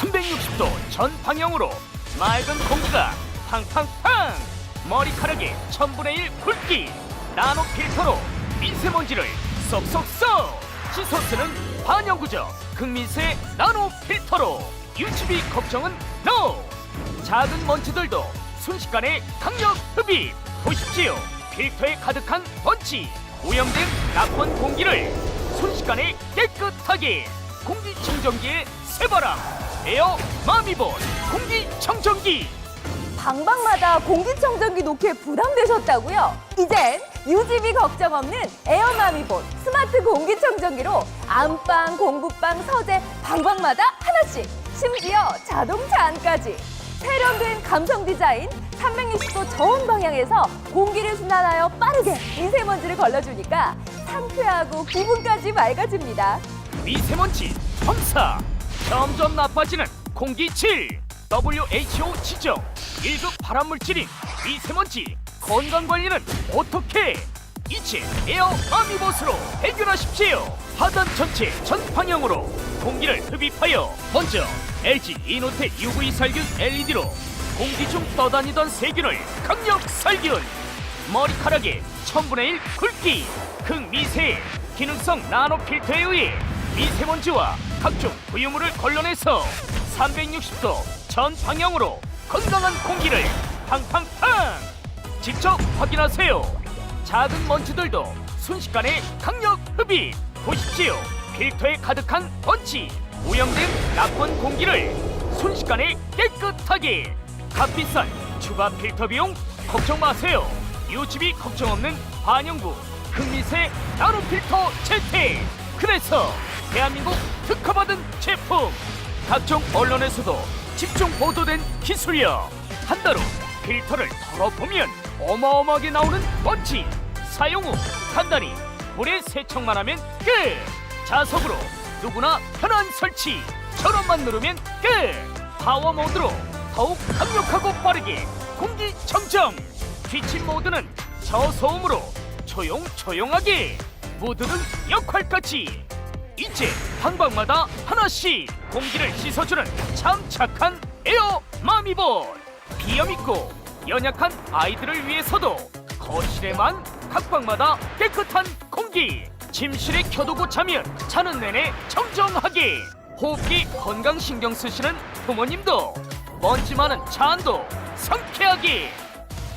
360도 전 방향으로 맑은 공기가 팡팡팡! 머리카락의 1000분의 1 굵기! 나노 필터로 미세먼지를 쏙쏙쏙! 씻어쓰는 반영구적 극민세 나노 필터로! UVB 걱정은 NO! 작은 먼지들도 순식간에 강력 흡입! 보십시오. 필터에 가득한 먼지! 오염된 낙원 공기를 순식간에 깨끗하게 공기청정기의 새바람 에어 마미본 공기청정기 방방마다 공기청정기 놓기에 부담되셨다고요? 이젠 UGB 걱정 없는 에어마미본 스마트 공기청정기로 안방, 공부방, 서재 방방마다 하나씩 심지어 자동차 안까지 세련된 감성 디자인 360도 저온 방향에서 공기를 순환하여 빠르게 미세먼지를 걸러주니까 상쾌하고 기분까지 맑아집니다. 미세먼지 검사 점점 나빠지는 공기질 WHO 지정 1급 발암물질인 미세먼지 건강관리는 어떻게? 이제 에어 아미봇으로 해결하십시오. 하단 전체 전 방향으로 공기를 흡입하여 먼저 LG 이노텍 UV 살균 LED로 공기 중 떠다니던 세균을 강력 살균. 머리카락의 1000분의 1 굵기 극미세 기능성 나노 필터에 의해 미세먼지와 각종 부유물을 걸러내서 360도 전 방향으로 건강한 공기를 팡팡팡! 직접 확인하세요. 작은 먼지들도 순식간에 강력 흡입! 보십시오. 필터에 가득한 먼지 오염된 낙원 공기를 순식간에 깨끗하게! 값비싼 추가 필터 비용 걱정 마세요. UGB 걱정 없는 반영구 극미세 나노 필터 채택 그래서 대한민국 특허받은 제품. 각종 언론에서도 집중 보도된 기술력 한 달 후 필터를 털어보면 어마어마하게 나오는 먼지. 사용 후 간단히 물에 세척만 하면 끝. 자석으로 누구나 편한 설치. 저런만 누르면 끝. 파워 모드로 더욱 강력하고 빠르게 공기 청정. 뒤침 모드는 저소음으로 조용조용하게 모드는 역할까지 이제 방방마다 하나씩 공기를 씻어주는 참 착한 에어 마미본 비염 있고 연약한 아이들을 위해서도 거실에만 각 방마다 깨끗한 공기. 침실에 켜두고 자면 자는 내내 청정하게. 호흡기 건강 신경 쓰시는 부모님도 먼지 많은 차 안도 상쾌하게.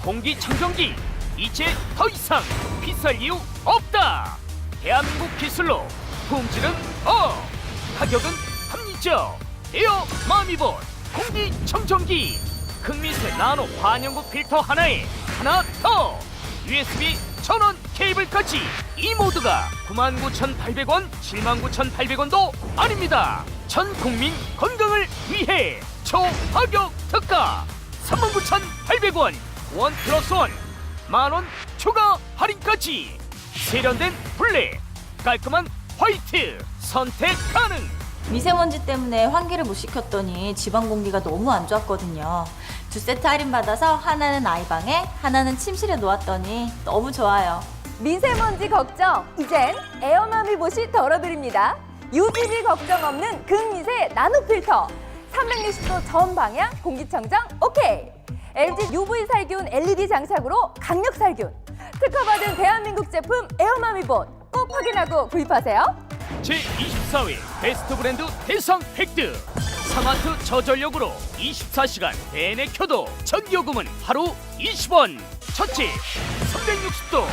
공기청정기 이제 더 이상 비쌀 이유 없다 대한민국 기술로 품질은 어 가격은 합리적. 에어 마미본 공기청정기 극미세 나노 반영구 필터 하나에 하나 더. USB 전원 케이블까지. 이 모드가 99,800원 79,800원도 아닙니다. 전 국민 건강을 위해 초가격 특가 39,800원 원 플러스 원 만원 추가 할인까지 세련된 블랙 깔끔한 화이트 선택 가능 미세먼지 때문에 환기를 못 시켰더니 집안 공기가 너무 안 좋았거든요. 두 세트 할인 받아서 하나는 아이방에 하나는 침실에 놓았더니 너무 좋아요. 미세먼지 걱정 이젠 에어마미봇이 덜어드립니다. UGB 걱정 없는 극미세 나노 필터 360도 전 방향 공기청정 오케이. LG UV 살균 LED 장착으로 강력 살균. 특허받은 대한민국 제품 에어마미봇 꼭 확인하고 구입하세요. 제24회 베스트 브랜드 대상 획득 스마트 저전력으로 24시간 내내 켜도 전기요금은 하루 20원. 첫째 360도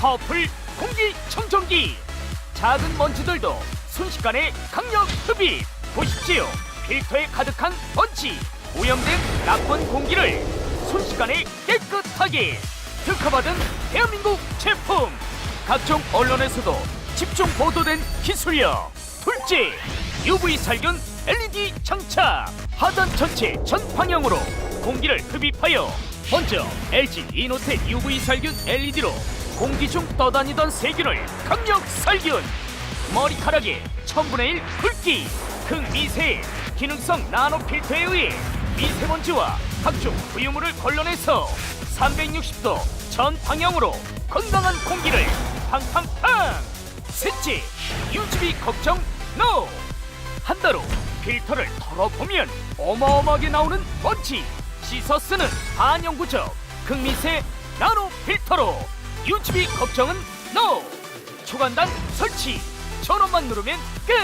파워풀 공기청정기. 작은 먼지들도 순식간에 강력 흡입. 보십시오. 필터에 가득한 먼지 오염된 낙원 공기를 순식간에 깨끗하게 특허받은 대한민국 제품. 각종 언론에서도 집중 보도된 기술력. 둘째 UV 살균 LED 장착. 하단 전체 전 방향으로 공기를 흡입하여 먼저 LG 이노텍 UV 살균 LED로 공기 중 떠다니던 세균을 강력 살균. 머리카락의 1000분의 1 굵기 극미세 기능성 나노 필터에 의해 미세먼지와 각종 부유물을 걸러내서 360도 전 방향으로 건강한 공기를 팡팡팡! 셋째 UGB 걱정 NO 한 달 후 필터를 털어보면 어마어마하게 나오는 먼지! 씻어 쓰는 반영구적 극미세 나노 필터로 유지비 걱정은 NO 초간단 설치! 전원만 누르면 끝!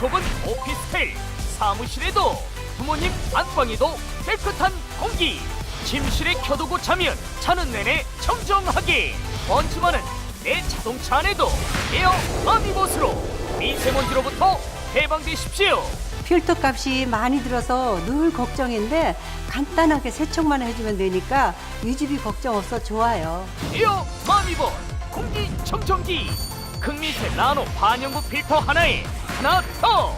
좁은 오피스텔 사무실에도 부모님 안방에도 깨끗한 공기. 침실에 켜두고 자면 자는 내내 청정하게. 먼지 많은 내 자동차 안에도 에어 아미봇으로 미세먼지로부터 해방되십시오. 필터 값이 많이 들어서 늘 걱정인데 간단하게 세척만 해주면 되니까 유지비 걱정 없어 좋아요. 에어 마미봇 공기 청정기. 극미세 나노 반영구 필터 하나에 하나 더.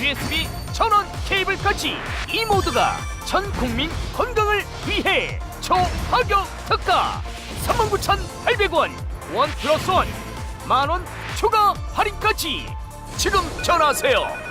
USB 전원 케이블까지 이 모두가 전 국민 건강을 위해 초가격 특가 39,800원 원 플러스 원 만 원 추가 할인까지 지금 전화하세요